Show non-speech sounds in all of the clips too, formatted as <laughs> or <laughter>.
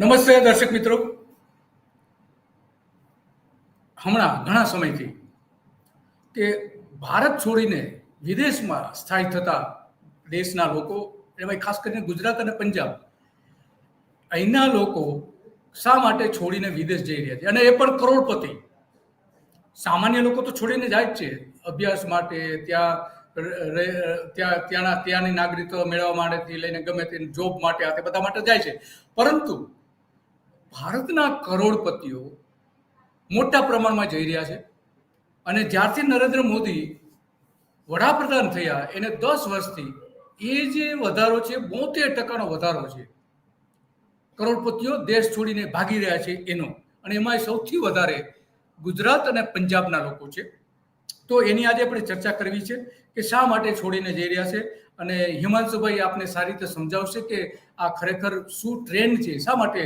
નમસ્તે દર્શક મિત્રો. હમણાં ઘણા સમયથી કે ભારત છોડીને વિદેશમાં સ્થાયી થતા દેશના લોકો એમાં ખાસ કરીને ગુજરાત અને પંજાબ, અહીંના લોકો શા માટે છોડીને વિદેશ જઈ રહ્યા છે? અને એ પણ કરોડપતિ. સામાન્ય લોકો તો છોડીને જાય જ છે. અભ્યાસ માટે, ત્યાં ત્યાં, ત્યાંના, ત્યાંની નાગરિકત્વ મેળવવા માટેથી લઈને ગમે તે જોબ માટે આ તે બધા માટે જાય છે. પરંતુ ભારતના કરોડપતિઓ મોટા પ્રમાણમાં જઈ રહ્યા છે અને જ્યારથી નરેન્દ્ર મોદી વડાપ્રધાન થયા, એને દસ વર્ષથી એ જે વધારો છે, બોતેર ટકાનો વધારો છે, કરોડપતિઓ દેશ છોડીને ભાગી રહ્યા છે એનો. અને એમાં સૌથી વધારે ગુજરાત અને પંજાબના લોકો છે. તો એની આજે આપણે ચર્ચા કરવી છે કે શા માટે છોડીને જઈ રહ્યા છે અને હિમાંશુભાઈ આપને સારી રીતે સમજાવશે કે આ ખરેખર શું ટ્રેન્ડ છે? શા માટે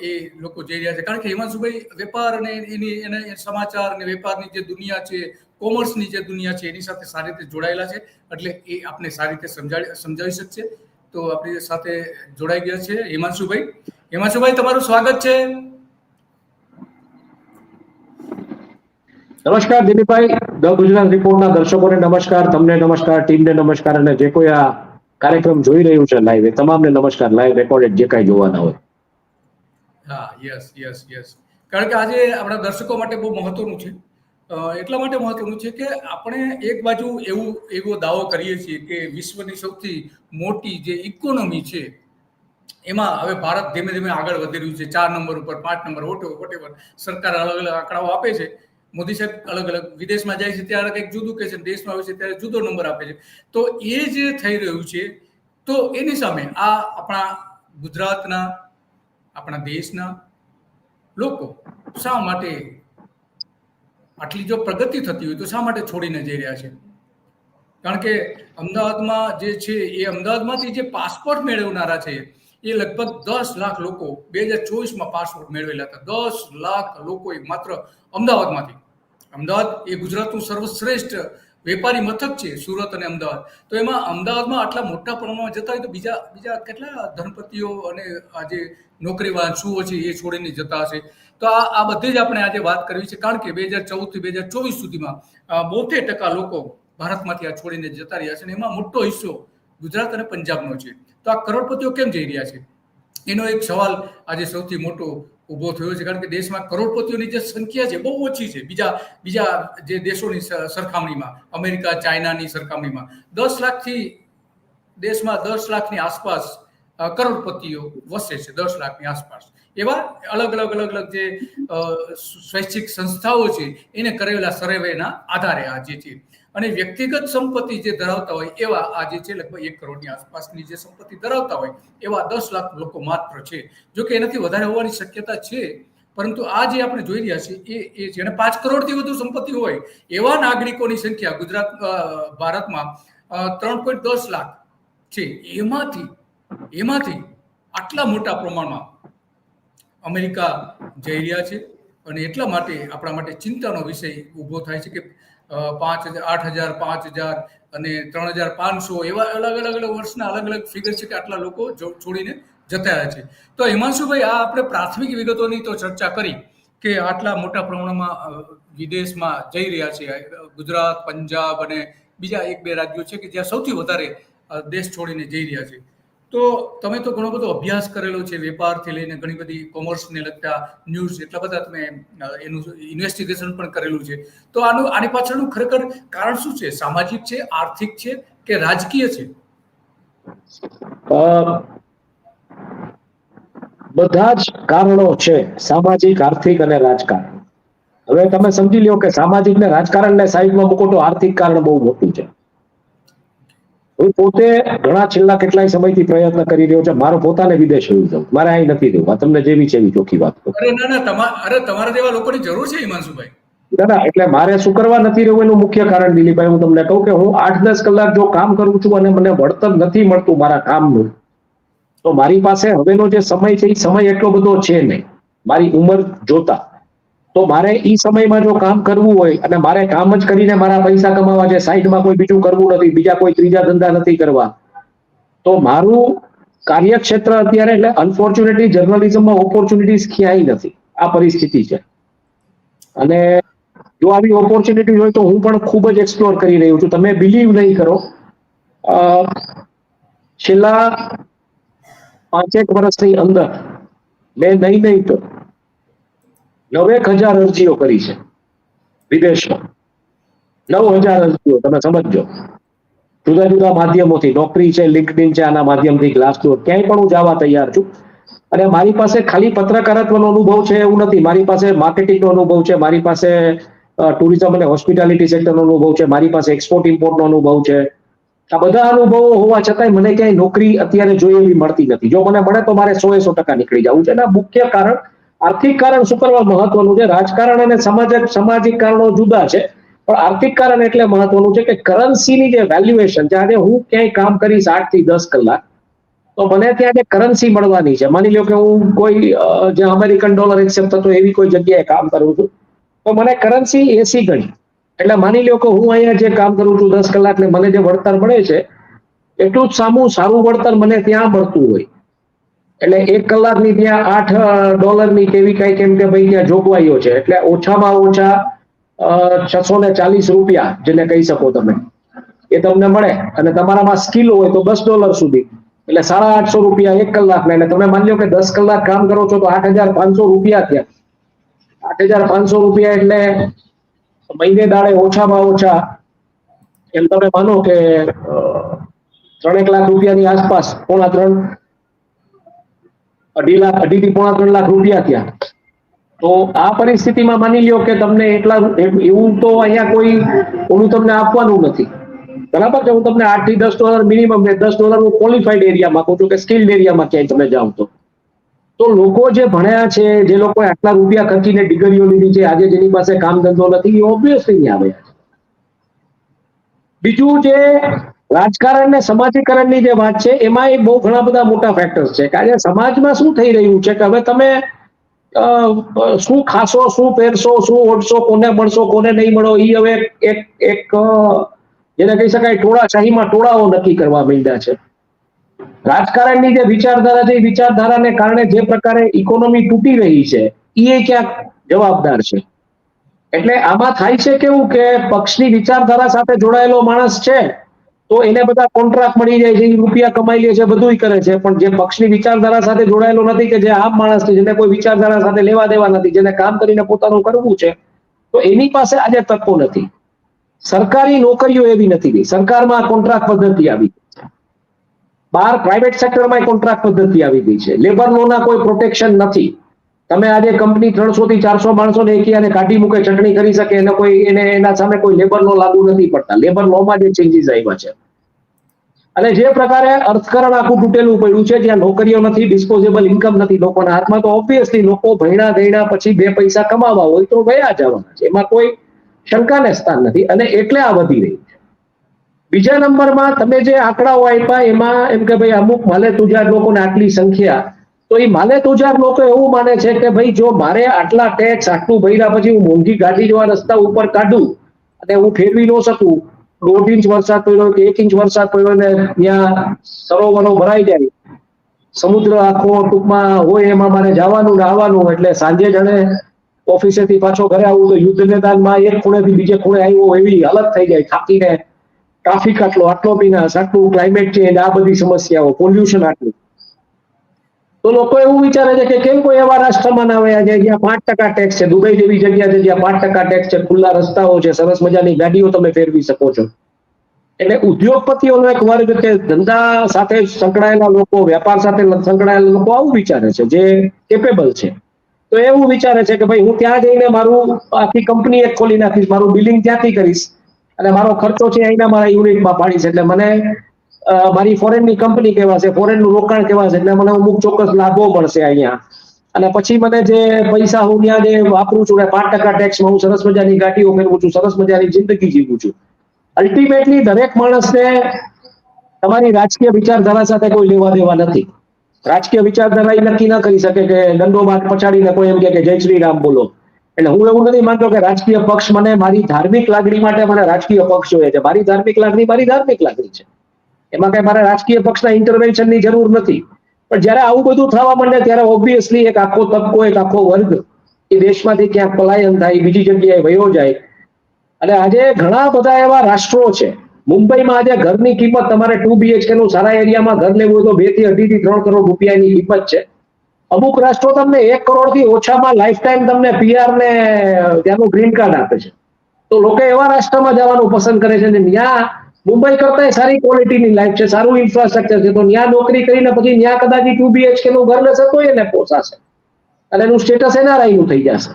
એ લોકો જઈ રહ્યા છે. કારણ કે હિમાંશુભાઈ વેપાર અને એની, એને સમાચાર અને વેપારની જે દુનિયા છે, કોમર્સની જે દુનિયા છે, એની સાથે સારી રીતે જોડાયેલા છે. એટલે એ આપણે સારી રીતે સમજાવી સમજાવી શકશે. તો આપણી સાથે જોડાઈ ગયા છે હિમાંશુભાઈ. હિમાંશુભાઈ, તમારું સ્વાગત છે. નમસ્કાર દિલીપભાઈ. ધ ગુજરાત રિપોર્ટના દર્શકોને નમસ્કાર, તમને નમસ્કાર, ટીમને નમસ્કાર, અને જે કોઈ આ કાર્યક્રમ જોઈ રહ્યું છે લાઈવ એ તમામને નમસ્કાર. લાઈવ રેકોર્ડેડ જે કાંઈ જોવાના હોય. યસ યસ યસ કારણ કે આજે આપણા દર્શકો માટે બહુ મહત્વનું છે. એટલા માટે મહત્વનું છે કે આપણે એક બાજુ એવું, એવો દાવો કરીએ છીએ કે વિશ્વની સૌથી મોટી જે ઇકોનોમી છે, એમાં હવે ભારત ધીમે ધીમે આગળ વધી રહ્યું છે. ચાર નંબર ઉપર, પાંચ નંબર વોટ વોટેવર સરકાર અલગ અલગ આંકડાઓ આપે છે. મોદી સાહેબ અલગ અલગ વિદેશમાં જાય છે ત્યારે કંઈક જુદું કહે છે દેશમાં આવે છે ત્યારે જુદો નંબર આપે છે. તો એ જે થઈ રહ્યું છે, તો એની સામે આ આપણા ગુજરાતના, આપણા દેશના લોકો શા માટે આટલી જો પ્રગતિ થતી હોય તો શા માટે છોડીને જઈ રહ્યા છે? કારણ કે અમદાવાદમાં જે છે, એ અમદાવાદમાંથી જે પાસપોર્ટ મેળવનારા છે, એ લગભગ દસ લાખ લોકો બે હજાર ચોવીસમાં પાસપોર્ટ મેળવેલા હતા. દસ લાખ લોકો માત્ર અમદાવાદમાંથી. અમદાવાદ એ ગુજરાતનું સર્વશ્રેષ્ઠ વેપારી મથક છે, સુરત અને અમદાવાદ. તો એમાં અમદાવાદમાં આટલા મોટા પ્રમાણમાં જતા હોય તો બીજા બીજા કેટલા ધનપતિઓ અને આજે નોકરીવાન શું છે, એ છોડીને જતા હશે. તો આ આ બધી જ આપણે આજે વાત કરવી છે, કારણ કે બે હજાર ચૌદથી બે હજાર ચોવીસ સુધીમાં બોતેર ટકા લોકો ભારતમાંથી આ છોડીને જતા રહ્યા છે અને એમાં મોટો હિસ્સો ગુજરાત અને પંજાબનો છે. તો આ કરોડપતિઓ કેમ જઈ રહ્યા છે? એનો એક સવાલ આજે સૌથી મોટો ઊભો થયો છે કારણ કે દેશમાં કરોડપતિઓની જે સંખ્યા છે, બહુ ઓછી છે. બીજા બીજા જે દેશોની સરખામણીમાં, અમેરિકા, ચાઇનાની સરખામણીમાં, દસ લાખથી દેશમાં દસ લાખની આસપાસ કરોડપતિઓ વસે છે, દસ લાખની આસપાસ. એવા અલગ અલગ અલગ અલગ જે સ્વૈચ્છિક સંસ્થાઓ છે, એને કરેલા સર્વેના આધારે આ જે છે અને વ્યક્તિગત સંપત્તિ જે ધરાવતા હોય એવા આજે છે લગભગ એક કરોડની આસપાસની જે સંપત્તિ ધરાવતા હોય એવા દસ લાખ લોકો માત્ર છે. જો કે એનાથી વધારે હોવાની શક્યતા છે, પરંતુ આ જે આપણે જોઈ રહ્યા છીએ એ એ અને પાંચ કરોડથી વધુ સંપત્તિ હોય એવા નાગરિકોની સંખ્યા ગુજરાત ભારતમાં ત્રણ પોઈન્ટ દસ લાખ છે. એમાંથી એમાંથી આટલા મોટા પ્રમાણમાં અમેરિકા જઈ રહ્યા છે અને એટલા માટે આપણા માટે ચિંતાનો વિષય ઊભો થાય છે કે પાંચ હજાર, આઠ હજાર, પાંચ હજાર અને ત્રણ હજાર પાંચસો એવા અલગ અલગ અલગ વર્ષના અલગ અલગ ફિગર છે કે આટલા લોકો છોડીને જતા રહ્યા છે. તો હિમાંશુભાઈ, આ આપણે પ્રાથમિક વિગતોની તો ચર્ચા કરી કે આટલા મોટા પ્રમાણમાં વિદેશમાં જઈ રહ્યા છે. ગુજરાત, પંજાબ અને બીજા એક બે રાજ્યો છે કે જ્યાં સૌથી વધારે દેશ છોડીને જઈ રહ્યા છે. તો તમે તો ઘણો બધો અભ્યાસ કરેલો છે, વેપારથી લઈને ઘણી બધી કોમર્સને લગતા ન્યૂઝ એટલા બધા તમે એનું ઇન્વેસ્ટિગેશન પણ કરેલું છે. તો આનું, આની પાછળનું ખરેખર કારણ શું છે? સામાજિક છે, આર્થિક છે કે રાજકીય છે? બધા જ કારણો છે, સામાજિક, આર્થિક અને રાજકારણ. હવે તમે સમજી લ્યો કે સામાજિક ને રાજકારણને સાઈડમાં મૂકો તો આર્થિક કારણ બહુ મોટું છે. હું પોતે ઘણા છેલ્લા કેટલાય સમયથી પ્રયત્ન કરી રહ્યો છે. મારો પોતાને વિદેશ વયું જવું મારે અહીં નથી દેવું તમને જેવી છે એવી ચોખ્ખી વાત અરે ના ના તમા અરે તમારા જેવા લોકોની જરૂર છે હિમાંશુભાઈ. ના ના એટલે મારે શું કરવા નથી રહ્યું એનું મુખ્ય કારણ દિલીપભાઈ હું તમને કહું કે હું આઠ દસ કલાક જો કામ કરું છું અને મને વળતર નથી મળતું મારા કામનું તો મારી પાસે હવેનો જે સમય છે એ સમય એટલો બધો છે નહીં. મારી ઉંમર જોતા. તો મારે એ સમયમાં જો કામ કરવું હોય અને મારે કામ જ કરીને મારા પૈસા કમાવા છે, સાઈડમાં કોઈ બીજું કરવું નથી, બીજા કોઈ ત્રીજા ધંધા નથી કરવા. તો મારું કાર્યક્ષેત્ર અત્યારે એટલે અનફોર્ચ્યુનેટલી જર્નલિઝમમાં ઓપોર્ચ્યુનિટીઝ ક્યાંય નથી. આ પરિસ્થિતિ છે. અને જો આવી ઓપોર્ચ્યુનિટી હોય તો હું પણ ખૂબ જ એક્સપ્લોર કરી રહ્યો છું. તમે બિલીવ નહીં કરો. છેલ્લા પાંચેક વર્ષની અંદર મેં નહીં નહીં તો નવેક હજાર અરજીઓ કરી છે. વિદેશમાં. નવ હજાર અરજીઓ, તમે સમજજો. જુદા જુદા માધ્યમોથી, નોકરી છે લિંકડિન છે, આના માધ્યમથી ગ્લાસડોર ક્યાંય પણ હું જવા તૈયાર છું. અને મારી પાસે ખાલી પત્રકારત્વનો અનુભવ છે એવું નથી. મારી પાસે માર્કેટિંગનો અનુભવ છે, મારી પાસે ટુરિઝમ અને હોસ્પિટાલિટી સેક્ટરનો અનુભવ છે, મારી પાસે એક્સપોર્ટ ઇમ્પોર્ટનો અનુભવ છે. આ બધા અનુભવો હોવા છતાંય મને ક્યાંય નોકરી અત્યારે જોઈએ એવી મળતી નથી. જો મને મળે તો મારે સો એ સો ટકા નીકળી જવું છે. એના મુખ્ય કારણ આર્થિક કારણ શું કરવા મહત્વનું છે. રાજકારણ અને સમાજિક સામાજિક કારણો જુદા છે. પણ આર્થિક કારણ એટલે મહત્વનું છે કે કરન્સીની જે વેલ્યુએશન આજે હું ક્યાંય કામ કરીશ આઠથી દસ કલાક, તો મને ત્યાં કરન્સી મળવાની છે. માની લો કે હું કોઈ જે અમેરિકન ડોલર એક્સેપ્ટ થતો એવી કોઈ જગ્યાએ કામ કરું છું, તો મને કરન્સી એસી ગણી. એટલે માની લો કે હું અહીંયા જે કામ કરું છું દસ કલાક ને મને જે વળતર મળે છે, એટલું જ સામું સારું વળતર મને ત્યાં મળતું હોય. એટલે એક કલાકની ત્યાં આઠ ડોલરની કેવી કઈ કેમ કે ભાઈ ત્યાં જોગવાઈઓ છે. એટલે ઓછામાં ઓછા છસો ને ચાલીસ રૂપિયા જેને કહી શકો તમે. એ તમને મળે. અને તમારામાં સ્કિલ હોય તો દસ ડોલર સુધી. એટલે સાડા આઠસો રૂપિયા એક કલાક એટલે તમે માની લો કે દસ કલાક કામ કરો છો તો આઠ હજાર પાંચસો રૂપિયા થયા. આઠ હજાર પાંચસો રૂપિયા એટલે મહિને દાડે ઓછામાં ઓછા, એમ તમે માનો કે ત્રણેક લાખ રૂપિયાની આસપાસ, પોણા ત્રણ અઢી લાખ અઢી પોણા ત્રણ લાખ રૂપિયા થયા. તો આ પરિસ્થિતિમાં માની લ્યો કે તમને એટલા એવું તો અહીંયા કોઈ, ઓલું તમને આપવાનું નથી. બરાબર છે? હું તમને આઠથી દસ ડોલર મિનિમમ દસ ડોલર હું ક્વોલિફાઈડ એરિયામાં કહું છું કે સ્કિલ્ડ એરિયામાં ક્યાંય તમે જાઓ તો. તો લોકો જે ભણ્યા છે, જે લોકો આટલા રૂપિયા ખર્ચીને ડિગ્રીઓ લીધી છે, આજે જેની પાસે કામ ધંધો નથી, એ ઓબ્વિયસલી નહીં આવે બીજું જે રાજકારણ ને સમાજીકરણની જે વાત છે, એમાં એ બહુ ઘણા બધા મોટા ફેક્ટર્સ છે. કે આજે સમાજમાં શું થઈ રહ્યું છે કે હવે તમે શું ખાશો, શું પહેરશો, શું ઓઢશો, કોને મળશો, કોને નહીં મળો એ હવે એક એક જેને કહી શકાય ટોળાશાહીમાં ટોળાઓ નક્કી કરવા માંડ્યા છે. રાજકારણની જે વિચારધારા છે, એ વિચારધારાને કારણે જે પ્રકારે ઇકોનોમી તૂટી રહી છે એ ક્યાંક જવાબદાર છે. એટલે આમાં થાય છે કેવું કે પક્ષની વિચારધારા સાથે જોડાયેલો માણસ છે તો એને બધા કોન્ટ્રાક્ટ મળી જાય છે એ રૂપિયા કમાઈ લે છે, બધુંય કરે છે. પણ જે પક્ષની વિચારધારા સાથે જોડાયેલો નથી કે જે આમ માણસ છે, જેને કોઈ વિચારધારા સાથે લેવા દેવા નથી, જેને કામ કરીને પોતાનું કરવું છે, તો એની પાસે આજે તકો નથી. સરકારી નોકરીઓ એવી નથી સરકારમાં કોન્ટ્રાક્ટ પદ્ધતિ આવી. બહાર પ્રાઇવેટ સેક્ટરમાં કોન્ટ્રાક્ટ પદ્ધતિ આવી ગઈ છે. લેબર લોના કોઈ પ્રોટેક્શન નથી. તમે આજે કંપની ત્રણસો થી ચારસો માણસોને એકી અને કાઢી મૂકે, ચટણી કરી શકે, એને કોઈ, એને એના સામે કોઈ લેબર લો લાગુ નથી પડતા. લેબર લોમાં જે ચેન્જીસ આવ્યા છે. અને જે પ્રકારે અર્થકરણ આખું તૂટેલું પડ્યું છે, જ્યાં નોકરીઓ નથી ડિસ્પોઝેબલ ઇન્કમ નથી, લોકોના હાથમાં તો ઓબ્વિયસલી લોકો ભણ્યા ગણ્યા પછી બે પૈસા કમાવા હોય તો ગયા જવાના છે. એમાં કોઈ શંકાને સ્થાન નથી અને એટલે આ વધી રહી છે. બીજા નંબરમાં તમે જે આંકડાઓ આપ્યા, એમાં એમ કે ભાઈ અમુક માલે તુજાર લોકોને આટલી સંખ્યા, તો એ માલે તુજાર લોકો એવું માને છે કે ભાઈ જો મારે આટલા ટેક્સ આટલું ભર્યા પછી હું મોંઘી ગાડી જેવા રસ્તા ઉપર કાઢું અને હું ફેરવી ન શકું દોઢ ઇંચ વરસાદ પડ્યો કે એક ઇંચ વરસાદ પડ્યો ને ત્યાં સરોવરો ભરાઈ જાય. સમુદ્ર આખો ટૂંકમાં હોય એમાં મારે જવાનું ને આવવાનું એટલે સાંજે જણે ઓફિસેથી પાછો ઘરે આવું તો યુદ્ધ મેદાનમાં એક ખૂણેથી બીજે ખૂણે આવ્યો એવી હાલત થઈ જાય. થાકીને ટ્રાફિક આટલો આટલો પીનાશ આટલું ક્લાઇમેટ ચેન્જ આ બધી સમસ્યાઓ પોલ્યુશન આટલું. તો લોકો એવું વિચારે છે કે કેમ કોઈ એવા રાષ્ટ્રમાં ના આવ્યા છે જ્યાં પાંચ ટકા ટેક્સ છે? દુબઈ જેવી જગ્યા છે જ્યાં પાંચ ટકા ટેક્સ છે, ખુલ્લા રસ્તાઓ છે, સરસ મજાની ગાડીઓ તમે ફેરવી શકો છો. એટલે ઉદ્યોગપતિઓનો એક વર્ગ કે ધંધા સાથે સંકળાયેલા લોકો, વેપાર સાથે સંકળાયેલા લોકો આવું વિચારે છે, જે કેપેબલ છે. તો એવું વિચારે છે કે ભાઈ, હું ત્યાં જઈને મારું આખી કંપની એક ખોલી નાખીશ, મારું બિલિંગ ત્યાંથી કરીશ. અને મારો ખર્ચો છે અહીંના મારા યુનિટમાં પાડીશ. એટલે મને મારી ફોરેનની કંપની કેવા છે, ફોરેનનું રોકાણ કેવા છે, એટલે મને અમુક ચોક્કસ લાભો મળશે અહીંયા. અને પછી મને જે પૈસા હું ત્યાં જે વાપરું છું પાંચ ટકા ટેક્સમાં હું સરસ મજાની ગાડીઓ ફેરવું છું, સરસ મજાની જિંદગી જીવું છું. અલ્ટિમેટલી દરેક માણસને તમારી રાજકીય વિચારધારા સાથે કોઈ લેવા દેવા નથી. રાજકીય વિચારધારા એ નક્કી ના કરી શકે કે દંડો બાદ પછાડીને કોઈ એમ કે જય શ્રી રામ બોલો. એટલે હું એવું નથી માનતો કે રાજકીય પક્ષ મને મારી ધાર્મિક લાગણી માટે મને રાજકીય પક્ષ જોઈએ છે. મારી ધાર્મિક લાગણી મારી ધાર્મિક લાગણી છે. એમાં કઈ મારે રાજકીય પક્ષના ઇન્ટરવેન્શનની જરૂર નથી. પણ જ્યારે આવું બધું થવા માંડે ત્યારે ઓબ્વિયસલી એક આખો તબકો એક આખો વર્ગ એ દેશમાંથી ક્યાંક પલાયન થાય, બીજી જગ્યાએ વયો જાય. અને આજે ઘણા બધા એવા રાષ્ટ્રો છે. મુંબઈમાં આજે ઘરની કિંમત તમારે ટુ બીએચકે નું સારા એરિયામાં ઘર લેવું હોય તો બેથી અઢી થી ત્રણ કરોડ રૂપિયાની કિંમત છે. અમુક રાષ્ટ્રો તમને એક કરોડથી ઓછામાં લાઈફ ટાઈમ તમને પીઆર ને, ત્યાંનું ગ્રીન કાર્ડ આપે છે. તો લોકો એવા રાષ્ટ્રમાં જવાનું પસંદ કરે છે ત્યાં મુંબઈ કરતા સારી ક્વોલિટીની લાઈફ છે, સારું ઇન્ફ્રાસ્ટ્રક્ચર છે. તો ત્યાં નોકરી કરીને પછી ત્યાં કદાચ ટુ બીએચકે નું ઘર લેશે તો એને પોસાશે. અને એનું સ્ટેટસ એનઆરઆઈ નું થઈ જશે.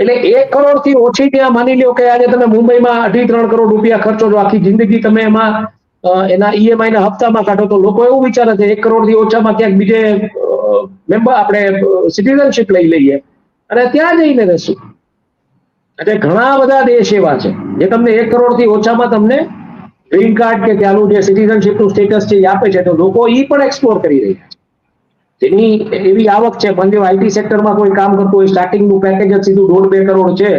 એટલે એક કરોડથી ઓછી ત્યાં માની લ્યો કે આજે તમે મુંબઈમાં અઢી ત્રણ કરોડ રૂપિયા ખર્ચો છો, આખી જિંદગી તમે એમાં એના ઈએમઆઈ ના હપ્તામાં કાઢો તો લોકો એવું વિચારે છે, એક કરોડથી ઓછામાં ક્યાંક બીજે મેમ્બર આપણે સિટીઝનશીપ લઈ લઈએ. અને ત્યાં જઈને રહેશું. એટલે ઘણા બધા દેશ એવા છે, જે તમને એક કરોડથી ઓછામાં તમને ગ્રીન કાર્ડ કે ત્યાંનું જે સિટીઝનશીપનું સ્ટેટસ છે એ આપે છે, તો લોકો એ પણ એક્સપ્લોર કરી રહ્યા છે. તેની એવી આવક છે, પણ જો આઈટી સેક્ટરમાં કોઈ કામ કરતું હોય સ્ટાર્ટિંગનું પેકેજ જ સીધું દોઢ બે કરોડ છે,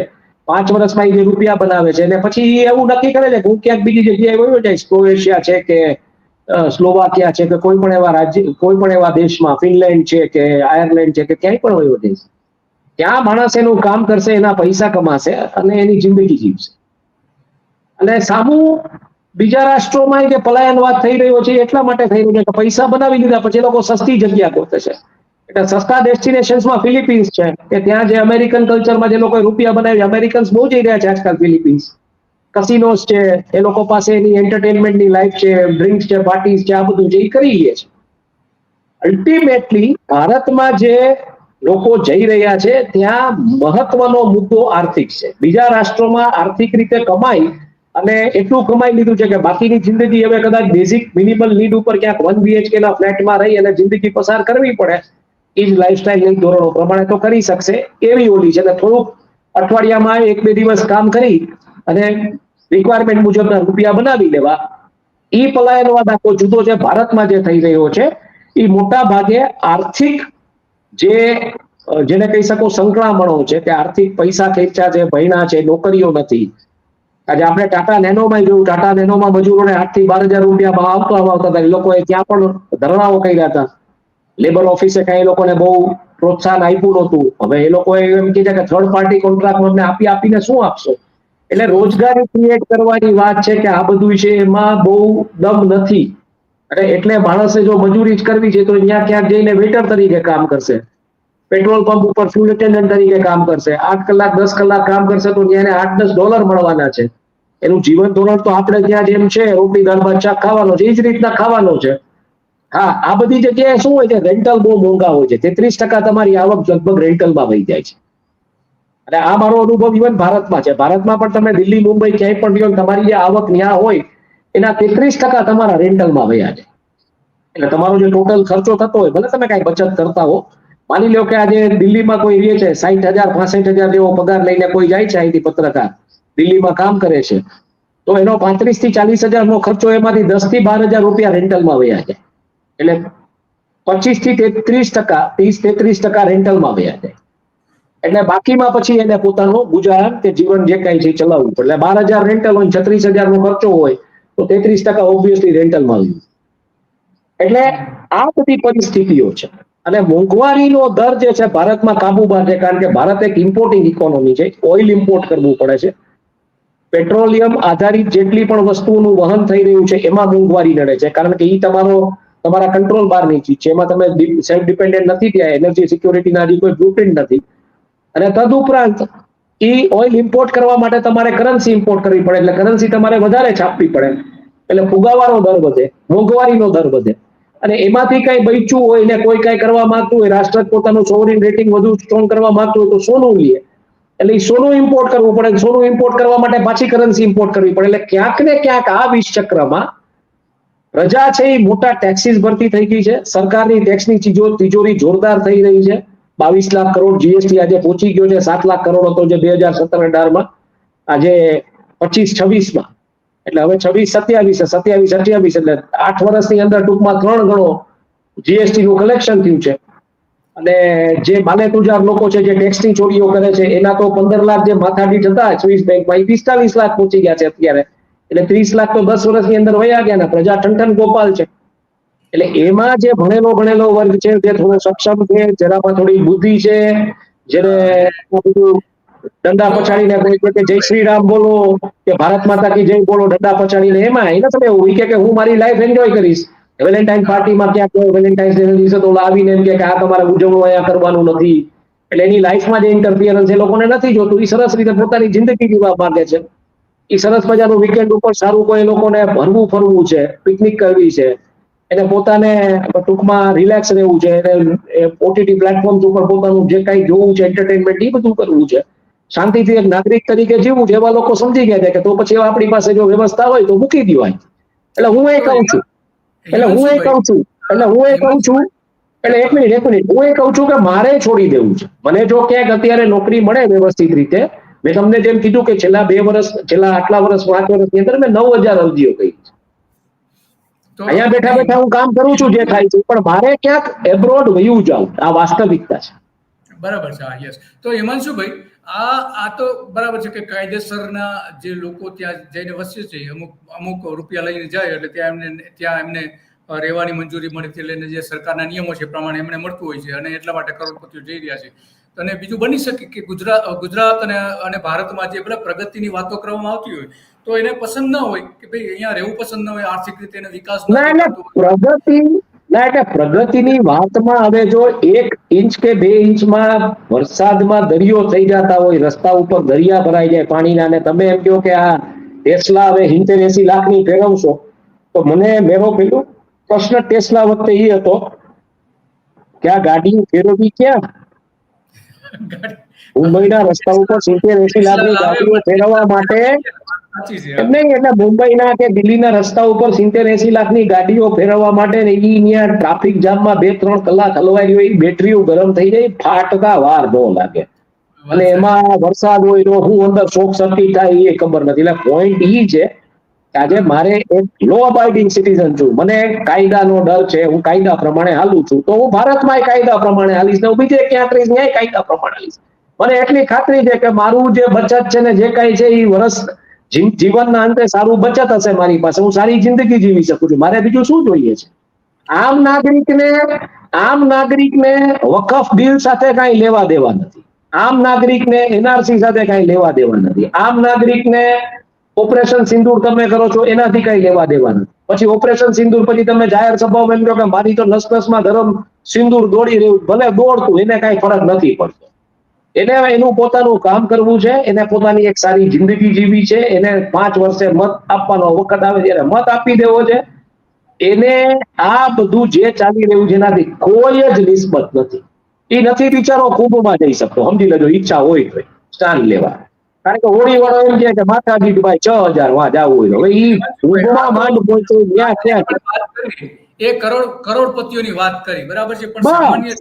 પાંચ વર્ષમાં એ જે રૂપિયા બનાવે છે, અને પછી એવું નક્કી કરે છે હું ક્યાંક બીજી જગ્યાએ વયો જાય ક્રોએશિયા છે કે સ્લોવાકિયા છે કે કોઈ પણ એવા રાજ્ય, કોઈ પણ એવા દેશમાં ફિનલેન્ડ છે કે આયર્લેન્ડ છે કે ક્યાંય પણ વયો જઈશ ત્યાં માણસ એનું કામ કરશે, એના પૈસા કમાશે અને એની જિંદગી જીવશે. અને સામું બીજા રાષ્ટ્રોમાં જે પલાયનવાદ થઈ રહ્યો છે, એટલા માટે થઈ રહ્યો છે કે પૈસા બનાવી લીધા, પછી લોકો સસ્તી જગ્યા ગોતે છે. એટલે સસ્તા ડેસ્ટિનેશન્સમાં ફિલિપિન્સ છે, કે ત્યાં જે અમેરિકન કલ્ચરમાં જે લોકો રૂપિયા બનાવી અમેરિકન્સ બહુ જઈ રહ્યા છે આજકાલ ફિલિપિન્સ કસિનોસ છે, એ લોકો પાસે એની એન્ટરટેનમેન્ટની લાઈફ છે ડ્રિંક્સ છે પાર્ટીઝ છે, આ બધું જે ઈ કરી લે છે. અલ્ટિમેટલી ભારતમાં જે લોકો જઈ રહ્યા છે, ત્યાં મહત્વનો મુદ્દો આર્થિક છે. બીજા રાષ્ટ્રોમાં આર્થિક રીતે કમાઈ અને એટલું કમાઈ લીધું છે કે બાકીની જિંદગી હવે કદાચ બેઝિક મિનિમલ નીડ ઉપર ક્યાંક વન બીએચકે ના ફ્લેટમાં રહી અને જિંદગી પસાર કરવી પડે, એ જ લાઈફસ્ટાઈલ ધોરણો પ્રમાણે તો કરી શકશે એવી ઓલી છે. અને થોડુંક અઠવાડિયામાં એક બે દિવસ કામ કરી અને રિક્વાયરમેન્ટ મુજબના રૂપિયા બનાવી લેવા. એ પલાયનવાદ આખો જુદો છે. ભારતમાં જે થઈ રહ્યો છે, એ મોટા ભાગે આર્થિક જે જેને કહી શકો સંકળામણો છે, કે આર્થિક પૈસા ખેંચા છે ભયણા છે, નોકરીઓ નથી. આજે આપણે ટાટા નેનોમાં જોયું. ટાટા નેનોમાં મજૂરોને આઠથી બાર હજાર રૂપિયા ભાવ આપવામાં આવતા હતા. એ લોકોએ ત્યાં પણ ધરણાઓ કર્યા હતા. લેબર ઓફિસે કઈ લોકોને બહુ પ્રોત્સાહન આપ્યું નહોતું. હવે એ લોકો એમ છે કે થર્ડ પાર્ટી કોન્ટ્રાક્ટ અમને આપી આપીને શું આપશો? એટલે રોજગારી ક્રિએટ કરવાની વાત છે કે આ બધું છે એમાં બહુ દમ નથી. અને એટલે માણસે જો મજૂરી જ કરવી છે તો અહીંયા ક્યાંક જઈને વેટર તરીકે કામ કરશે. પેટ્રોલ પંપ ઉપર ફ્યુલ અટેન્ડન્ટ તરીકે કામ કરશે. આઠ કલાક, દસ કલાક કામ કરશે તો ત્યાં આઠ દસ ડોલર મળવાના છે. એનું જીવન ધોરણ તો આપણે ત્યાં જેમ છે, રોટલી, દાળ, ભાત, શાક ખાવાનો છે, એ જ રીતના ખાવાનો છે. હા, આ બધી જગ્યાએ શું હોય છે રેન્ટલ બહુ મોંઘા હોય છે. તેત્રીસ ટકા તમારી આવક લગભગ રેન્ટલમાં વહી જાય છે. અને આ મારો અનુભવ ઇવન ભારતમાં છે. ભારતમાં પણ તમે દિલ્હી, મુંબઈ ક્યાંય પણ ગયો તમારી જે આવક ન્યા હોય, એના તેત્રીસ ટકા તમારા રેન્ટલમાં વયા છે એટલે તમારો જે ટોટલ ખર્ચો થતો હોય, ભલે તમે કાંઈ બચત કરતા હો માની લો કે આજે દિલ્હીમાં કોઈ રહે છે સાઠ હજાર, પાસઠ હજાર જેવો પગાર લઈને કોઈ જાય છે અહીંથી પત્રકાર, દિલ્હીમાં કામ કરે છે. તો એનો પાંત્રીસથી ચાલીસ હજાર નો ખર્ચો એમાંથી દસથી બાર હજાર રૂપિયા રેન્ટલમાં વયા છે એટલે પચીસથી તેત્રીસ ટકા, ત્રીસ તેત્રીસ ટકા રેન્ટલમાં વયા છે એટલે બાકીમાં પછી એને પોતાનું ગુજરાન કે જીવન જે કઈ છે ચલાવવું એટલે બાર હજાર રેન્ટલ હોય છત્રીસ હજાર નો ખર્ચો હોય, તો તેત્રીસ ટકા ઓબ્વિયસલી રેન્ટલમાં આવ્યું એટલે આ બધી પરિસ્થિતિઓ છે. અને મોંઘવારીનો દર જે છે ભારતમાં કાબુમાં છે કારણ કે ભારત એક ઇમ્પોર્ટિંગ ઇકોનોમી છે ઓઇલ ઇમ્પોર્ટ કરવું પડે છે. પેટ્રોલિયમ આધારિત જેટલી પણ વસ્તુઓનું વહન થઈ રહ્યું છે, એમાં મોંઘવારી નડે છે, કારણ કે એ તમારો, તમારા કંટ્રોલ બહારની ચીજ છે. એમાં તમે સેલ્ફ ડિપેન્ડન્ટ નથી ત્યાં એનર્જી સિક્યોરિટીના હજી કોઈ બ્લુપ્રિન્ટ નથી. અને તદુપરાંત એ ઓઇલ ઇમ્પોર્ટ કરવા માટે તમારે કરન્સી ઇમ્પોર્ટ કરવી પડે, એટલે કરન્સી તમારે વધારે છાપવી પડે. એટલે ફુગાવાનો દર વધે, મોંઘવારીનો દર વધે. અને એમાંથી કઈ બચ્યું હોય ને કોઈ કઈ કરવા માંગતું હોય રાષ્ટ્ર પોતાનું સોવરિન રેટિંગ વધુ સ્ટ્રોંગ કરવા માંગતું હોય તો સોનું લે એટલે એ સોનું ઇમ્પોર્ટ કરવું પડે, સોનું ઇમ્પોર્ટ કરવા માટે પાછી કરન્સી ઇમ્પોર્ટ કરવી પડે. એટલે ક્યાંક ને ક્યાંક આ વિષ ચક્રમાં પ્રજા છે એ મોટા ટેક્સીસ ભરતી થઈ ગઈ છે. સરકારની ટેક્સની ચીજો, તિજોરી જોરદાર થઈ રહી છે. બાવીસ લાખ કરોડ જીએસટી આજે પહોંચી ગયો છે. સાત લાખ કરોડ હતો જે બે હજાર સત્તર અઢારમાં. આજે પચીસ છવ્વીસમાં. એટલે હવે છવ્વીસ, સત્યાવીસ સત્યાવીસ, અઠ્યાવીસ એટલે આઠ વર્ષની અંદર ટૂંકમાં ત્રણ ગણો જીએસટી નું કલેક્શન થયું છે. અને જે માને તુજાર લોકો છે, જે ટેક્સની ચોરીઓ કરે છે, એના તો પંદર લાખ જે માથાદીઠ હતા, સ્વિસ બેંકમાં એ પિસ્તાલીસ લાખ પહોંચી ગયા છે અત્યારે. એટલે ત્રીસ લાખ તો દસ વર્ષની અંદર વયા ગયા ને, પ્રજા ઠંઠન ગોપાલ છે. એટલે એમાં જે ભણેલો ભણેલો વર્ગ છે, જે થોડો સક્ષમ છે, જેનામાં થોડી બુદ્ધિ છે, જેને બધું દંડા પછાડીને કોઈ કે જય શ્રી રામ બોલો, કે ભારત માતા કી જય બોલો, દંડા પછાડીને એમાં એને તમે એવું કે હું મારી લાઈફ એન્જોય કરીશ. વેલેન્ટાઇન પાર્ટીમાં ક્યાંક વેલેન્ટાઇન્સ ડે દિવસે તો આવીને એમ કે આ તમારે ઉજવણું અહીંયા કરવાનું નથી. એટલે એની લાઈફમાં જે ઇન્ટરફિયરન્સ એ લોકોને નથી જોતું એ સરસ રીતે પોતાની જિંદગી જીવવા માંગે છે. એ સરસ મજાનું વીકેન્ડ ઉપર સારું કોઈ લોકોને ભરવું ફરવું છે પિકનિક કરવી છે, એને પોતાને ટૂંકમાં રિલેક્સ રહેવું છે, એને ઓટીટી પ્લેટફોર્મ ઉપર પોતાનું જે કાંઈ જોવું છે એન્ટરટેનમેન્ટ એ બધું કરવું છે. શાંતિથી એક નાગરિક તરીકે જીવવું છે એવા લોકો સમજી ગયા છે કે તો પછી આપણી પાસે જો વ્યવસ્થા હોય તો મૂકી દેવાય એટલે હું એ કહું છું. એટલે હું એ કહું છું. એટલે હું એ કહું છું. એટલે એક મિનિટ એક મિનિટ. હું એ કહું છું કે મારે છોડી દેવું છે. મને જો ક્યાંક અત્યારે નોકરી મળે વ્યવસ્થિત રીતે મેં તમને જેમ કીધું કે છેલ્લા બે વર્ષ છેલ્લા આટલા વર્ષ પાંચ વર્ષની અંદર મેં નવ હજાર અરજીઓ કરી છે. અહીંયા બેઠા બેઠા હું કામ કરું છું જે થાય છે પણ મારે ક્યાંક એબ્રોડ વયું જાઉં. આ વાસ્તવિકતા છે. બરાબર છે યસ તો હિમાંશુભાઈ આ આ તો બરાબર છે કે કાયદેસરના જે લોકો ત્યાં જઈને વસે છે અમુક અમુક રૂપિયા લઈને જાય એટલે ત્યાં એમને ત્યાં એમને રહેવાની મંજૂરી મળીથી લઈને જે સરકારના નિયમો છે પ્રમાણે એમને મળતું હોય છે અને એટલા માટે કરોડપતિઓ જઈ રહ્યા છે અને બીજું બની શકે કે ગુજરાત ગુજરાત અને અને ભારતમાં જે બધા પ્રગતિની વાતો કરવામાં આવતી હોય તો એને પસંદ ના હોય કે ભાઈ અહીંયા રહેવું પસંદ ના હોય આર્થિક રીતે એને વિકાસ. પ્રગતિ ના એટલે પ્રગતિની વાતમાં હવે જો એક ઇંચ કે બે ઇંચમાં વરસાદમાં દરિયો થઈ જતા હોય રસ્તા ઉપર દરિયા ભરાઈ જાય પાણીના ને તમે એમ કહો કે આ ટેસ્લા હવે હિંતેર એસી લાખની ફેરવશો તો મને મેરો પેલું પ્રશ્ન ટેસ્લા વખતે એ હતો કે આ ગાડી ફેરવવી ક્યાં? <laughs> મુંબઈના રસ્તા ઉપર સિત્તેર એસી લાખની ગાડીઓ ફેરવવા માટે નહીં એટલે મુંબઈના કે દિલ્હીના રસ્તા ઉપર સિત્તેર એસી લાખની ગાડીઓ ફેરવવા માટે ને ઈ ત્યાં ટ્રાફિક જામમાં બે ત્રણ કલાક હલવાઈ હોય બેટરીઓ ગરમ થઈ જાય ફાટતા વાર ન લાગે. અને એમાં વરસાદ હોય તો હું અંદર શોક સર્કિટ થાય એ ખબર નથી. એટલે પોઈન્ટ ઈ છે આજે મારે એક લો અબાઇડિંગ સિટીઝન છું. મને કાયદાનો ડર છે હું કાયદા પ્રમાણે હાલું છું. તો હું ભારતમાં કાયદા પ્રમાણે હાલીશ ને હું બીજે ક્યાંક રહીશ ન્યાય કાયદા પ્રમાણે હાલીશ? મને એટલી ખાતરી છે કે મારું જે બચત છે ને જે કાંઈ છે એ વર્ષ જીવનના અંતે સારું બચત હશે મારી પાસે. હું સારી જિંદગી જીવી શકું છું. મારે બીજું શું જોઈએ છે? આમ નાગરિકને આમ નાગરિકને વકફ બિલ સાથે કાંઈ લેવા દેવા નથી. આમ નાગરિકને એનઆરસી સાથે કાંઈ લેવા દેવા નથી. આમ નાગરિકને ઓપરેશન સિંદૂર તમે કરો છો, એનાથી કાંઈ લેવા દેવા નથી. પછી ઓપરેશન સિંદૂર પછી તમે જાહેર સભામાં એમ કહો કે મારી તો નસ નસમાં ધર્મ સિંદૂર દોડી રહ્યું ભલે દોડતું, એને કાંઈ ફરક નથી પડતો. એને એનું પોતાનું કામ કરવું છે એને પોતાની એક સારી જિંદગી જીવી છે એને પાંચ વર્ષે મત આપવાનો વખત આવે ત્યારે મત આપી દેવો છે. એને આ બધું જે ચાલી રહ્યું છે એનાથી કોઈ જ નિસ્બત નથી. એ નથી બિચારો કુંભમાં જઈ શકતો. સમજી લેજો ઈચ્છા હોય તો સ્નાન લેવા. કારણ કે હોળી વાળો એમ કે માતાજી ભાઈ છ હજાર વાં જવું હોય હવે ઈ કુંભમાં માંડ પહોંચે ત્યાં ક્યાં એ કરોડ કરોડપતિઓની વાત કરી. બરાબર છે પણ સામાન્ય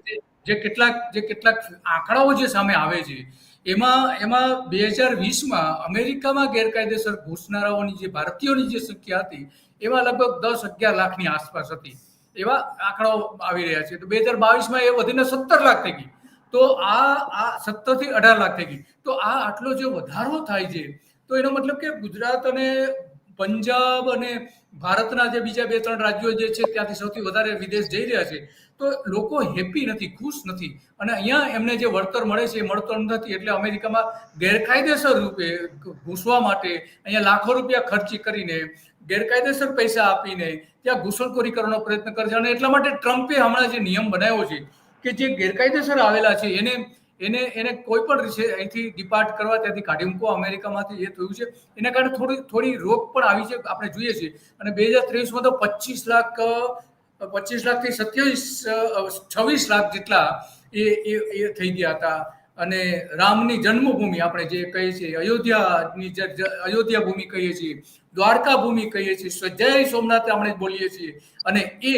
જે- કેટલાક, જે કેટલાક આંકડાઓ જે સામે આવે છે, એમાં એમાં બે હજાર વીસમાં અમેરિકામાં ગેરકાયદેસર ઘૂસનારાઓની જે ભારતીયોની જે સંખ્યા હતી, એમાં લગભગ દસ અગિયાર લાખની આસપાસ હતી. એવા આંકડાઓ આવી રહ્યા છે. તો બે હજાર બાવીસમાં એ વધીને સત્તર લાખ થઈ ગઈ. તો આ આ સત્તરથી અઢાર લાખ થઈ ગઈ. તો આ આટલો જે વધારો થાય છે, તો એનો મતલબ કે ગુજરાત અને પંજાબ અને ભારતના જે બીજા બે ત્રણ રાજ્યો જે છે, ત્યાંથી સૌથી વધારે વિદેશ જઈ રહ્યા છે, તો લોકો હેપી નથી, ખુશ નથી. અને અહીંયા એમને જે વળતર મળે છે, એ મળતર નથી. એટલે અમેરિકામાં ગેરકાયદેસર રૂપે ઘૂસવા માટે અહીંયા લાખો રૂપિયા ખર્ચી કરીને, ગેરકાયદેસર પૈસા આપીને ત્યાં ઘૂસણખોરી કરવાનો પ્રયત્ન કરે છે. અને એટલા માટે ટ્રમ્પે હમણાં જે નિયમ બનાવ્યો છે, કે જે ગેરકાયદેસર આવેલા છે, એને એને એને કોઈ પણ રીતે અહીંથી ડિપાર્ટ કરવા, ત્યાંથી કાઢી મૂકવા. અમેરિકામાંથી એ થયું છે, એના કારણે થોડી થોડી રોગ પણ આવી છે, આપણે જોઈએ છીએ. અને બે હજાર ત્રેવીસમાં તો પચીસ લાખ પચીસ લાખથી સત્યાવીસ છવ્વીસ લાખ જેટલા એ એ એ થઈ ગયા હતા. અને રામની જન્મભૂમિ આપણે જે કહીએ છીએ, અયોધ્યાની અયોધ્યા ભૂમિ કહીએ છીએ, દ્વારકા ભૂમિ કહીએ છીએ જય સોમનાથ આપણે બોલીએ છીએ. અને એ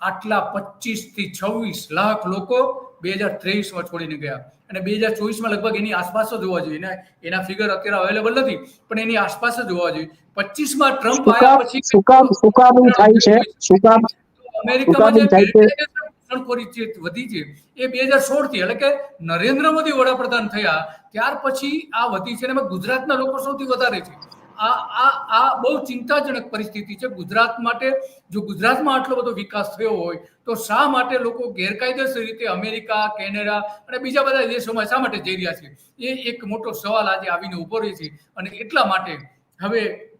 આટલા પચીસથી છવ્વીસ લાખ લોકો બે હજાર ત્રેવીસમાં છોડીને ગયા. અને બે હજાર ચોવીસમાં લગભગ એની આસપાસ જ હોવા જોઈએ. એના એના ફિગર અત્યારે અવેલેબલ નથી પણ એની આસપાસ જ હોવા જોઈએ. પચીસમાં ટ્રમ્પ આવ્યા પછી શું કામ શું કામ ઈ થાય છે? અમેરિકામાં જે ઘૂસણખોરી વધી છે એ બે હજાર સોળથી એટલે કે નરેન્દ્ર મોદી વડાપ્રધાન થયા ત્યાર પછી આ વધી છે અને ગુજરાતના લોકો સૌથી વધારે છે. આ આ આ બહુ ચિંતાજનક પરિસ્થિતિ છે. ગુજરાત માટે, જો ગુજરાતમાં આટલો બધો વિકાસ થયો હોય, તો શા માટે લોકો ગેરકાયદેસર રીતે અમેરિકા, કેનેડા અને બીજા બધા દેશોમાં શા માટે જઈ રહ્યા છે? એ એક મોટો સવાલ આજે આવીને ઊભો રહે છે. અને એટલા માટે હવે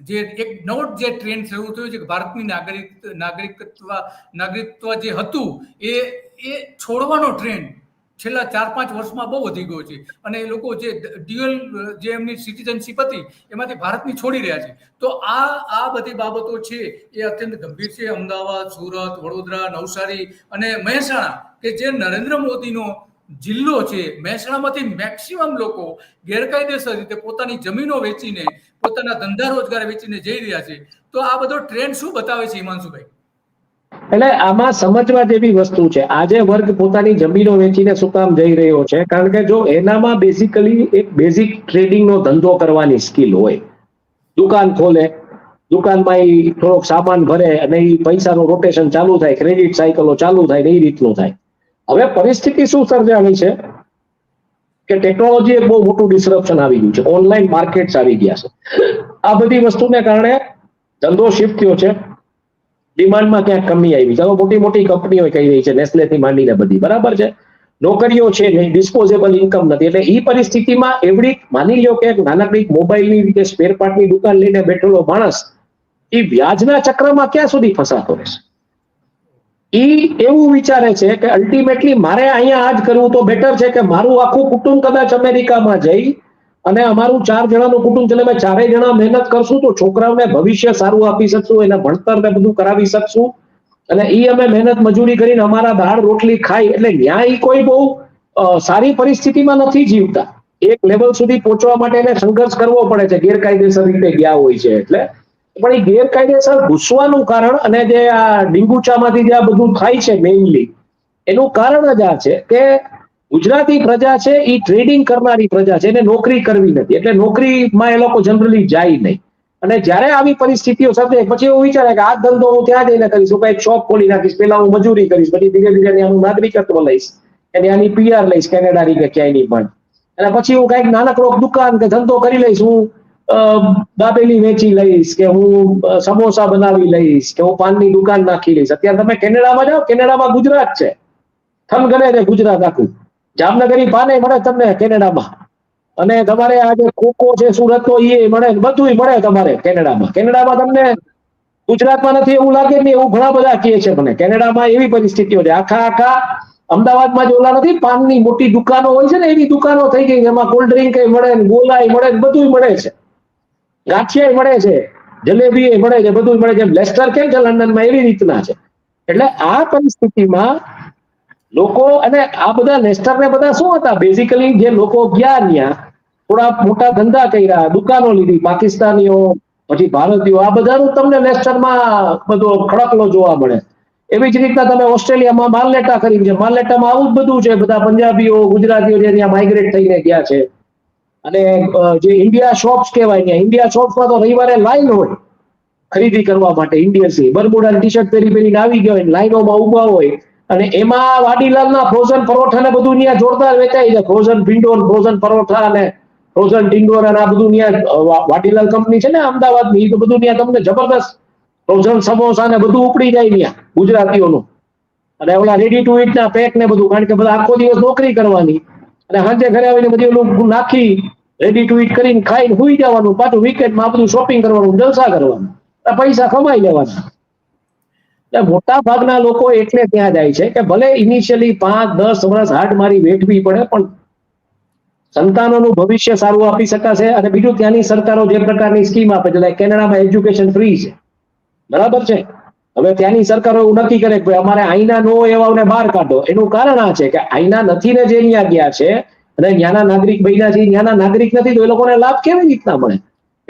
જે એક નવો જે ટ્રેન્ડ શરૂ થયો છે કે ભારતની નાગરિક, નાગરિકત્વ નાગરિકત્વ જે હતું, એ એ છોડવાનો ટ્રેન્ડ છેલ્લા ચાર પાંચ વર્ષમાં બહુ વધી ગયો છે. અને એ લોકો જે ડ્યુઅલ, જે એમની સિટીઝનશીપ હતી, એમાંથી ભારતની છોડી રહ્યા છે. તો આ આ બધી બાબતો છે, એ અત્યંત ગંભીર છે. અમદાવાદ, સુરત, વડોદરા, નવસારી અને મહેસાણા, કે જે નરેન્દ્ર મોદીનો જિલ્લો છે, મહેસાણામાંથી મેક્સિમમ લોકો ગેરકાયદેસર રીતે પોતાની જમીનો વેચીને, પોતાના ધંધા રોજગાર વેચીને જઈ રહ્યા છે. તો આ બધો ટ્રેન્ડ શું બતાવે છે હિમાંશુભાઈ? એટલે આમાં સમજવા જેવી વસ્તુ છે. આજે વર્ગ પોતાની જમીનો વેચીને શું કામ જઈ રહ્યો છે? કારણ કે જો એનામાં બેઝિકલી એક બેઝિક ટ્રેડિંગ નો ધંધો કરવાની સ્કિલ હોય. દુકાન ખોલે, દુકાનમાં એ થોડોક સામાન ભરે અને એ પૈસાનું રોટેશન ચાલુ થાય ક્રેડિટ સાયકલો ચાલુ થાય ને એ રીતનું થાય. હવે પરિસ્થિતિ શું સર્જાવી છે? કે ટેકનોલોજી એક બહુ મોટું ડિસરપ્શન આવી ગયું છે. ઓનલાઈન માર્કેટ્સ આવી ગયા છે. આ બધી વસ્તુને કારણે ધંધો શિફ્ટ થયો છે. ડિમાન્ડમાં ક્યાંક કમી આવી. ચાલો, મોટી મોટી કંપનીઓ કહી રહી છે નેસ્લે થી માંડીને બધી. બરાબર છે? નોકરીઓ છે નહીં ડિસ્પોઝેબલ ઇન્કમ નથી. એટલે એ પરિસ્થિતિમાં એવડી, માની લો કે નાનકડી મોબાઈલની રીતે સ્પેર દુકાન લઈને બેઠેલો માણસ એ વ્યાજના ચક્રમાં ક્યાં સુધી ફસાતો રહેશે? ઈ એવું વિચારે છે કે અલ્ટિમેટલી મારે અહીંયા આ જ કરવું તો બેટર છે કે મારું આખું કુટુંબ કદાચ અમેરિકામાં જઈ અને અમારું ચાર જણાનું કુટુંબ છે અમે ચારેય જણા મહેનત કરશું તો છોકરાઓને ભવિષ્ય સારું આપી શકશું, એના ભણતર ને બધું કરાવી શકશું. અને એ અમે મહેનત મજૂરી કરીને અમારા દાળ, રોટલી, ખાઈ, એટલે ન્યાય કોઈ બહુ સારી પરિસ્થિતિમાં નથી જીવતા. એક લેવલ સુધી પહોંચવા માટે એને સંઘર્ષ કરવો પડે છે, ગેરકાયદેસર રીતે ગયા હોય છે, એટલે. પણ એ ગેરકાયદેસર ઘૂસવાનું કારણ અને જે આ ડીંગુચામાંથી જે આ બધું થાય છે મેઇનલી એનું કારણ જ આ છે કે ગુજરાતી પ્રજા છે એ ટ્રેડિંગ કરનારી પ્રજા છે, એને નોકરી કરવી નથી. એટલે નોકરીમાં એ લોકો જનરલી જાય નહીં. અને જ્યારે આવી પરિસ્થિતિઓ સાથે પછી એવું વિચારે કે આ ધંધો હું ત્યાં જઈને કરીશ, હું કંઈક શોપ ખોલી નાખીશ પેલા હું મજૂરી કરીશ, પછી ધીરે ધીરે ત્યાંનું નાગરિકત્વ લઈશ અને આની પીઆર લઈશ કેનેડાની કે ક્યાંયની પણ. અને પછી હું કંઈક નાનકડો દુકાન કે ધંધો કરી લઈશ, હું દાબેલી વેચી લઈશ, કે હું સમોસા બનાવી લઈશ, કે હું પાનની દુકાન નાખી લઈશ. અત્યારે તમે કેનેડામાં જાઓ, કેનેડામાં ગુજરાત છે. થનગને છે ગુજરાત આખું. જામનગરી પાને મળે તમને કેનેડામાં. અને તમારે આ જે કોકો છે, સુરત નો એ મળે બધું મળે તમારે કેનેડામાં. કેનેડામાં તમને ગુજરાતમાં નથી એવું લાગે ને એવું ઘણા બધા કહે છે મને. કેનેડામાં એવી પરિસ્થિતિઓ છે. આખા આખા અમદાવાદમાં જ ઓલા નથી, પાનની મોટી દુકાનો હોય છે ને, એવી દુકાનો થઈ ગઈ એમાં કોલ્ડ ડ્રિંક મળે ને, ગોલાય મળે ને બધું મળે છે. ગાંઠિયા મળે છે જલેબી મળે છે બધું મળે છે. લેસ્ટર કેમ છે, લંડનમાં એવી રીતના છે. એટલે આ પરિસ્થિતિમાં લોકો અને આ બધા નેસ્ટર ને બધા શું હતા? બેઝિકલી જે લોકો ગયા ત્યાં થોડા મોટા ધંધા કર્યા, દુકાનો લીધી, પાકિસ્તાનીઓ, પછી ભારતીયો, આ બધાનું તમને નેસ્ટરમાં બધો ખડકલો જોવા મળે. એવી જ રીતના તમે ઓસ્ટ્રેલિયામાં માલલેટા કરી છે માલલેટામાં આવું જ બધું છે, બધા પંજાબીઓ, ગુજરાતીઓ જે ત્યાં માઇગ્રેટ થઈને ગયા છે. અને જે ઇન્ડિયા શોપ્સ કહેવાય ત્યાં ઇન્ડિયા શોપ્સમાં તો રવિવારે લાઈન હોય ખરીદી કરવા માટે ઇન્ડિયન્સની બરમુડા ટી શર્ટ પહેરી પહેરીને આવી ગયો હોય, લાઈનોમાં ઊભા હોય અને એમાં વાડીલાલના ફ્રોઝન પરોઠા ને બધું ત્યાં જોરદાર વેચાય છે. ફ્રોઝન પિંડોર ફ્રોઝન પરોઠા અને ફ્રોઝન ટિંડોર અને આ બધું ત્યાં વાડીલાલ કંપની છે ને અમદાવાદની એ તો બધું ત્યાં તમને જબરદસ્ત ફ્રોઝન સમોસા ને બધું ઉપડી જાય ત્યાં ગુજરાતીઓનું. અને ઓલા રેડી ટુ ઇટ ના પેક ને બધું, કારણ કે બધા આખો દિવસ નોકરી કરવાની. અને સાંજે ઘરે આવીને બધી ઓલું નાખી રેડી ટુ ઇટ કરીને ખાઈને સુઈ જવાનું. પાછું વિકેટમાં બધું શોપિંગ કરવાનું, જલસા કરવાનું. પૈસા કમાઈ લેવાના. એટલે મોટા ભાગના લોકો એટલે ત્યાં જાય છે કે ભલે ઇનિશિયલી પાંચ, દસ વર્ષ હાડ મારી વેઠવી પડે, પણ સંતાનોનું ભવિષ્ય સારું આપી શકાશે અને બીજું ત્યાંની સરકારો જે પ્રકારની સ્કીમ આપે છે કેનેડામાં એજ્યુકેશન ફ્રી છે. બરાબર છે? હવે ત્યાંની સરકારો એવું નક્કી કરે કે અમારે આઈના નો એવા એવાને બહાર કાઢો. એનું કારણ આ છે કે આઈના નથી ને જે અહીંયા ગયા છે અને ત્યાંના નાગરિક બન્યા છે, ત્યાંના નાગરિક નથી તો એ લોકોને લાભ કેવી રીતના મળે?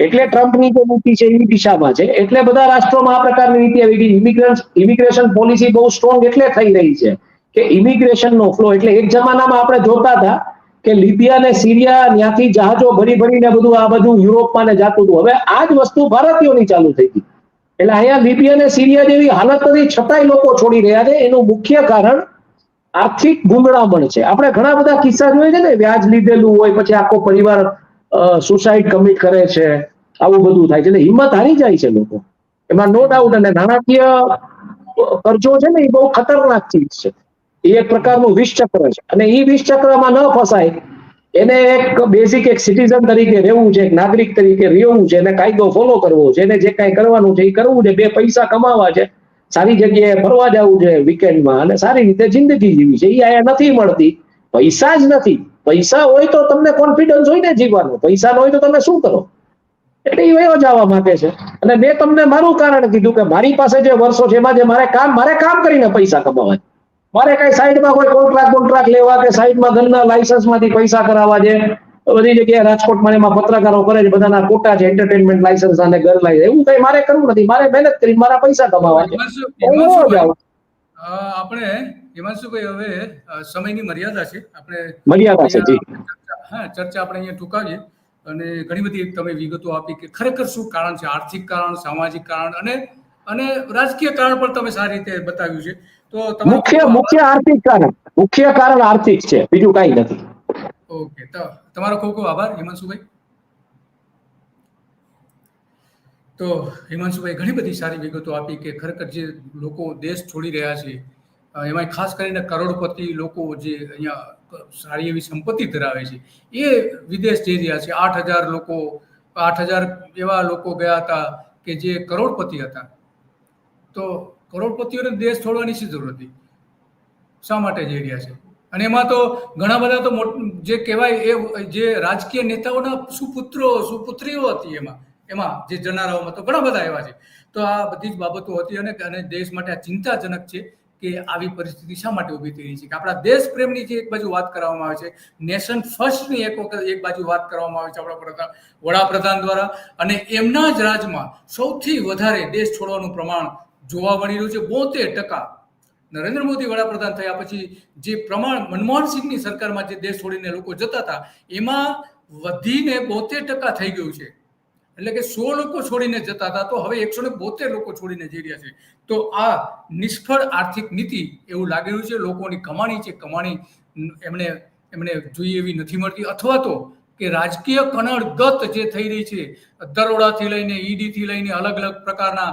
એટલે ટ્રમ્પની જે નીતિ છે એ દિશામાં છે. એટલે બધા રાષ્ટ્રોમાં આ પ્રકારની નીતિ આવી ગઈ. ઇમિગ્રન્ટ ઇમિગ્રેશન પોલિસી બહુ સ્ટ્રોંગ એટલે થઈ રહી છે કે ઇમિગ્રેશનનો ફ્લો એટલે એક જમાનામાં આપણે જોતા હતા કે લિબિયા ને સિરિયા ત્યાંથી જહાજો ભરી ભરીને બધું આ બધું યુરોપમાં ને જાતું હતું. હવે આ જ વસ્તુ ભારતીયોની ચાલુ થઈ ગઈ. એટલે અહીંયા લિબિયા અને સિરિયા જેવી હાલત નથી છતાંય લોકો છોડી રહ્યા છે. એનું મુખ્ય કારણ આર્થિક ગુંગળામણ છે. આપણે ઘણા બધા કિસ્સા જોઈએ છે ને, વ્યાજ લીધેલું હોય, પછી આખો પરિવાર સુસાઇડ કમિટ કરે છે, આવું બધું થાય છે. એટલે હિંમત હારી જાય છે લોકો. એમાં નો ડાઉટ અને નાણાકીય કરજો છે ને, એ બહુ ખતરનાક ચીજ છે. એ એક પ્રકારનું વિષચક્ર છે. અને એ વિષચક્રમાં ન ફસાય, એને એક બેઝિક એક સિટીઝન તરીકે રહેવું છે, એક નાગરિક તરીકે રહેવું છે, એને કાયદો ફોલો કરવો છે, એને જે કાંઈ કરવાનું છે એ કરવું છે, બે પૈસા કમાવા છે, સારી જગ્યાએ ફરવા જવું છે વીકેન્ડમાં અને સારી રીતે જિંદગી જીવી છે. એ અહીંયા નથી મળતી, પૈસા જ નથી. પૈસા હોય તો તમને કોન્ફિડન્સ હોય ને જીવવાનો. પૈસા ન હોય તો તમે શું કરો? એટલે એ વયો જવા માંગે છે. અને મેં તમને મારું કારણ કીધું કે મારી પાસે જે વર્ષો છે એમાં જે મારે કામ મારે કામ કરીને પૈસા કમાવા છે. મારે કઈ સાઈડમાં કોઈ કોન્ટ્રાક્ટ કોન્ટ્રાક્ટ લેવા કે સાઈડમાં ઘરના લાયસન્સમાંથી પૈસા કરાવવા છે. બધી જગ્યાએ રાજકોટમાં એમાં પત્રકારો કરે છે બધાના ખોટા છે એન્ટરટેનમેન્ટ લાયસન્સ અને ઘર લાયસન્સ એવું કઈ મારે કરવું નથી. મારે મહેનત કરી મારા પૈસા કમાવા છે. આપણે હિમાંશુભાઈ હવે સમયની મર્યાદા છે. આપણે મર્યાદા છે હા ચર્ચા આપણે અહીંયા ટૂંકાવીએ. અને ઘણી બધી તમે વિગતો આપી કે ખરેખર શું કારણ છે? આર્થિક કારણ સામાજિક કારણ અને અને રાજકીય કારણ પણ તમે સારી રીતે બતાવ્યું છે. તો મુખ્ય મુખ્ય આર્થિક કારણ. મુખ્ય કારણ આર્થિક છે. બીજું કાંઈ નથી. ઓકે તો તમારો ખૂબ ખૂબ આભાર હિમાંશુભાઈ. તો હિમાંશુભાઈ ઘણી બધી સારી વિગતો આપી કે ખરેખર જે લોકો દેશ છોડી રહ્યા છે એમાં ખાસ કરીને કરોડપતિ લોકો જે અહીંયા સારી એવી સંપત્તિ ધરાવે છે, એ વિદેશ જઈ રહ્યા છે. આઠ હજાર લોકો, આઠ હજાર એવા લોકો ગયા હતા કે જે કરોડપતિ હતા. તો કરોડપતિઓને દેશ છોડવાની શી જરૂર હતી? શા માટે જઈ રહ્યા છે? અને એમાં તો ઘણા બધા તો જે કહેવાય એ, જે રાજકીય નેતાઓના સુપુત્રો, સુપુત્રીઓ હતી એમાં. એમાં જે જનારાઓમાં તો ઘણા બધા એવા છે. તો આ બધી જ બાબતો હતી અને અને દેશ માટે આ ચિંતાજનક છે કે આવી પરિસ્થિતિ શા માટે ઊભી થઈ રહી છે? કે આપણા દેશ પ્રેમની જે એક બાજુ વાત કરવામાં આવે છે, નેશન ફર્સ્ટની એક વખત એક બાજુ વાત કરવામાં આવે છે આપણા પ્રધાન વડાપ્રધાન દ્વારા. અને એમના જ રાજમાં સૌથી વધારે દેશ છોડવાનું પ્રમાણ જોવા મળી રહ્યું છે, બોતેર ટકા. નરેન્દ્ર મોદી વડાપ્રધાન થયા પછી જે પ્રમાણ મનમોહન સિંહની સરકારમાં જે દેશ છોડીને લોકો જતા હતા, એમાં વધીને બોતેર ટકા થઈ ગયું છે. એટલે કે સો લોકો છોડીને જતા હતા, તો હવે એકસો ને બોતેર લોકો છોડીને જઈ રહ્યા છે. તો આ નિષ્ફળ આર્થિક નીતિ એવું લાગી રહ્યું છે, લોકોની કમાણી છે, કમાણી એમણે એમને જોઈએ એવી નથી મળતી. અથવા તો કે રાજકીય કનડગત જે થઈ રહી છે, દરોડાથી લઈને ઈડીથી લઈને અલગ અલગ પ્રકારના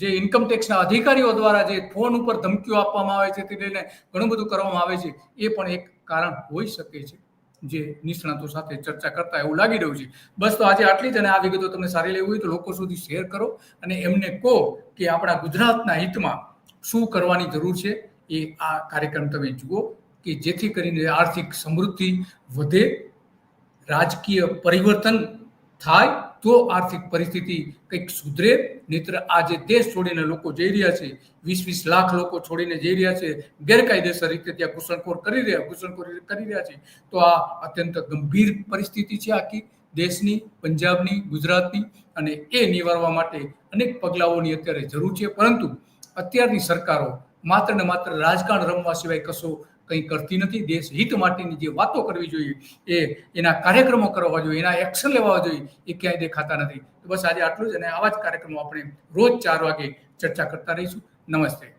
જે ઇન્કમ ટેક્સના અધિકારીઓ દ્વારા જે ફોન ઉપર ધમકીઓ આપવામાં આવે છે તે લઈને ઘણું બધું કરવામાં આવે છે, એ પણ એક કારણ હોઈ શકે છે. જે નિષ્ણાતો સાથે ચર્ચા કરતા એવું લાગી રહ્યું છે. બસ તો આજે આટલી જ અને આ વિગતો તમને સારી લેવી હોય તો લોકો સુધી શેર કરો અને એમને કહો કે આપણા ગુજરાતના હિતમાં શું કરવાની જરૂર છે એ આ કાર્યક્રમ તમે જુઓ કે જેથી કરીને આર્થિક સમૃદ્ધિ વધે, રાજકીય પરિવર્તન થાય તો આર્થિક પરિસ્થિતિ કંઈક સુધરે? નહીતર આ જે દેશ છોડીને લોકો જઈ રહ્યા છે. વીસ વીસ લાખ લોકો છોડીને જઈ રહ્યા છે. ગેરકાયદેસર રીતે ત્યાં ઘૂસણખોર કરી રહ્યા, ઘૂસણખોરી કરી રહ્યા છે. તો આ અત્યંત ગંભીર પરિસ્થિતિ છે આખી દેશની, પંજાબની, ગુજરાતની અને એ નિવારવા માટે અનેક પગલાઓની અત્યારે જરૂર છે. પરંતુ અત્યારની સરકારો માત્ર ને માત્ર રાજકારણ રમવા સિવાય કશો કંઈ કરતી નથી. દેશ હિત માટેની જે વાતો કરવી જોઈએ એ એના કાર્યક્રમો કરવા જોઈએ, એના એક્શન લેવા જોઈએ, એ ક્યાંય દેખાતા નથી. બસ આજે આટલું જ અને આવા જ કાર્યક્રમો આપણે રોજ ચાર વાગે ચર્ચા કરતા રહીશું. નમસ્તે.